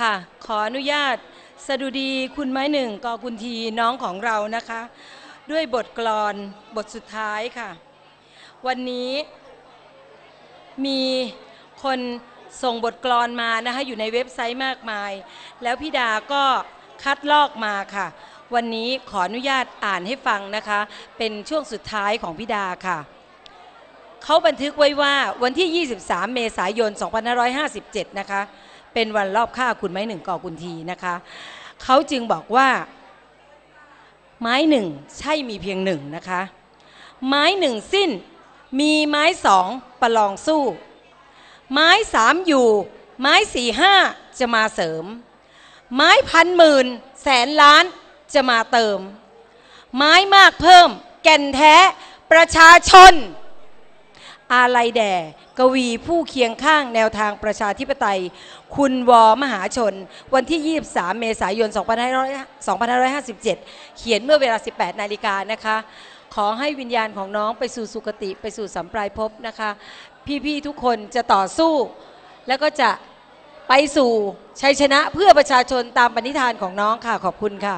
ค่ะ ขออนุญาตสดุดีคุณไม้หนึ่งกอกุนทีน้องของเรานะคะ ด้วยบทกลอนบทสุดท้ายค่ะ วันนี้มีคนส่งบทกลอนมานะคะอยู่ในเว็บไซต์มากมาย แล้วพี่ดาก็คัดลอกมาค่ะ วันนี้ขออนุญาตอ่านให้ฟังนะคะ เป็นช่วงสุดท้ายของพี่ดาค่ะเขาบันทึกไว้ว่าวันที่ 23 เมษายน 2557 นะคะ เป็นวันรอบฆ่าคุณไม้หนึ่งก่อกุนทีนะคะเขาจึงบอกว่า ไม้หนึ่งใช่มีเพียงหนึ่งนะคะ ไม้หนึ่งสิ้นมีไม้สองประลองสู้ ไม้สามอยู่ ไม้สี่ห้าจะมาเสริม ไม้พันหมื่นแสนล้านจะมาเติม ไม้มากเพิ่ม แก่นแท้ประชาชน อาลัยแด่ กวีผู้เคียงข้างแนวทางประชาธิปไตย คุณวอมหาชน วันที่ 23 เมษายน 2557 เขียนเมื่อเวลา 18 นาฬิกานะคะ ขอให้วิญญาณของน้องไปสู่สุคติไปสู่สัมปรายภพนะคะ พี่ ๆ ทุกคนจะต่อสู้ แล้วก็จะไปสู่ชัยชนะเพื่อประชาชนตามปณิธานของน้องค่ะขอบคุณค่ะ